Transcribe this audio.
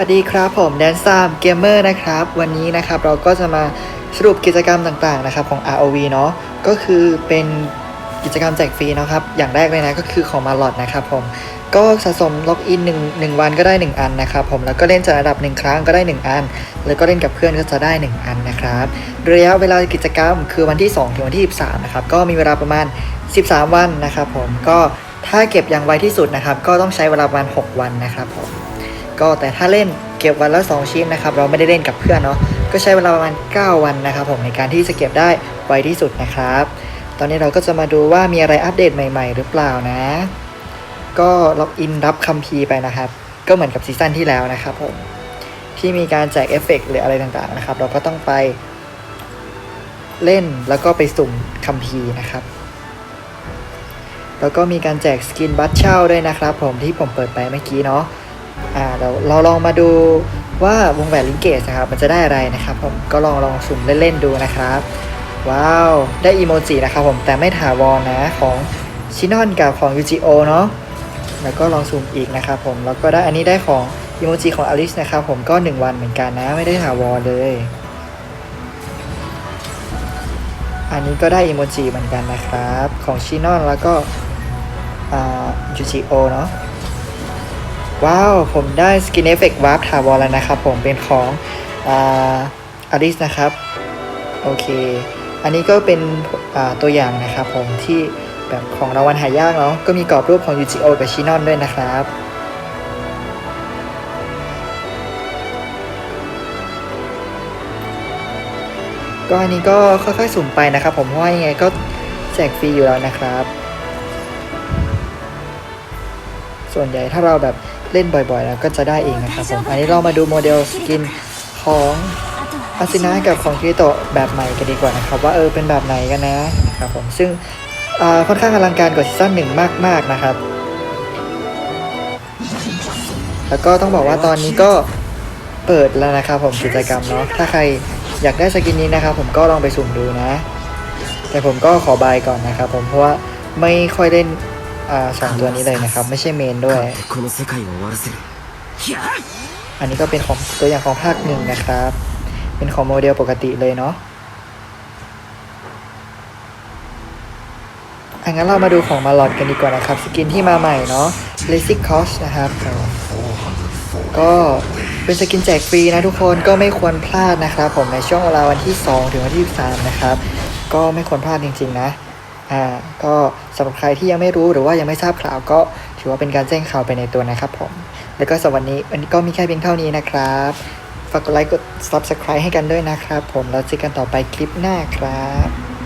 สวัสดีครับผมแดนซามเกมเมอร์นะครับ วันนี้นะครับเราก็จะมาสรุปกิจกรรมต่างๆนะครับของ ROV เนาะก็คือเป็นกิจกรรมแจกฟรีนะครับ อย่างแรกเลยนะก็คือของมาลอดนะครับผมก็สะสมล็อกอิน1 1วันก็ได้ 1 อันนะครับผมแล้วก็เล่นจากระดับ 1 ครั้งก็ได้ 1 อัน แล้วก็เล่นกับเพื่อนก็จะได้ 1 อันนะครับระยะเวลากิจกรรมคือวันที่ 2 ถึงวันที่ 13 นะครับก็มีเวลาประมาณ 13 วันนะครับผมก็ถ้าเก็บอย่างไวที่สุดนะครับก็ต้องใช้เวลาประมาณ 6 วันนะครับผม ก็แต่ถ้าเล่นเก็บวันละ 2 ชิ้นนะครับ เราไม่ได้เล่นกับเพื่อนเนาะก็ใช้เวลาประมาณ 9 วันนะครับผมในการที่จะเก็บได้ไวที่สุดนะครับ ตอนนี้เราก็จะมาดูว่ามีอะไรอัปเดตใหม่ ๆ หรือเปล่านะ ก็ล็อกอินรับคัมภีร์ไปนะครับ ก็เหมือนกับซีซั่นที่แล้วนะครับผมที่มีการแจกเอฟเฟกต์หรืออะไรต่างๆนะครับ เราก็ต้องไปเล่นแล้วก็ไปสุ่มคัมภีร์นะครับ แล้วก็มีการแจกสกินบัตเช่าด้วยนะครับ ผมที่ผมเปิดไปเมื่อกี้เนาะ อ่าเราเราลองมาดูว่าวงแหวนลิงเกสนะครับมันจะได้อะไรนะครับผมก็ลองลองสุ่มเล่นๆดูนะครับ ว้าวได้อีโมจินะครับผมแต่ไม่ถาวรนะของชินอนกับของยูจิโอเนาะแล้วก็ลองสุ่มอีกนะครับผมแล้วก็ได้อันนี้ได้ของอีโมจิของอลิสนะครับผมก็ 1 วันเหมือนกันนะไม่ได้ถาวรเลย อันนี้ก็ได้อีโมจิเหมือนกันนะครับ ของชินอนแล้วก็ยูจิโอเนาะ ว้าว ผมได้สกินเอฟเฟกต์วาร์ปถาวรแล้วนะครับผมเป็นของอาริสนะครับ โอเค อันนี้ก็เป็นตัวอย่างนะครับผมที่แบบของรางวัลหายากเนาะก็มีกรอบรูปของยูจิโอกับชินอนด้วยนะครับก็อันนี้ก็ค่อยๆสุ่มไปนะครับ ผมเพราะว่ายังไงก็แจกฟรีอยู่แล้วนะครับ ส่วนใหญ่ถ้าเราแบบ เล่นบ่อยๆ แล้วก็จะได้เองนะครับผมอันนี้เรามาดูโมเดลสกินของอาซินะกับของคิโตะแบบใหม่กันดีกว่านะครับว่าเออเป็นแบบไหนกันนะนะครับผมซึ่งค่อนข้างอลังการกว่าซีซั่นหนึ่งมากๆนะครับ แล้วก็ต้องบอกว่าตอนนี้ก็เปิดแล้วนะครับผมกิจกรรมเนาะถ้าใครอยากได้สกินนี้นะครับผมก็ลองไปสุ่มดูนะ แต่ผมก็ขอบายก่อนนะครับผมเพราะว่าไม่ค่อยเล่น อสองตัวนี้เลยนะครับ ไม่ใช่เมนด้วย อันนี้ก็เป็นของตัวอย่างของภาคหนึ่งนะครับ เป็นของโมเดลปกติเลยเนาะอังั้นเรามาดูของมาลอดกันดีกว่านะครับ สกินที่มาใหม่เนาะ l a s i c c o s นะครับ ก็เป็นสกินแจกฟรีนะทุกคนก็ไม่ควรพลาดนะครับ ผมในช่วงเวลาวันที่ 2 ถึงวันที่ 3 นะครับ ก็ไม่ควรพลาดจริง ๆ นะ อ่าก็สำหรับใครที่ยังไม่รู้หรือว่ายังไม่ทราบข่าวก็ถือว่าเป็นการแจ้งข่าวไปในตัวนะครับผม แล้วก็สวันนี้วันนี้ก็มีแค่เพียงเท่านี้นะครับ ฝากกดไลค์กด subscribe ให้กันด้วยนะครับผม แล้วเจอกันต่อไปคลิปหน้าครับ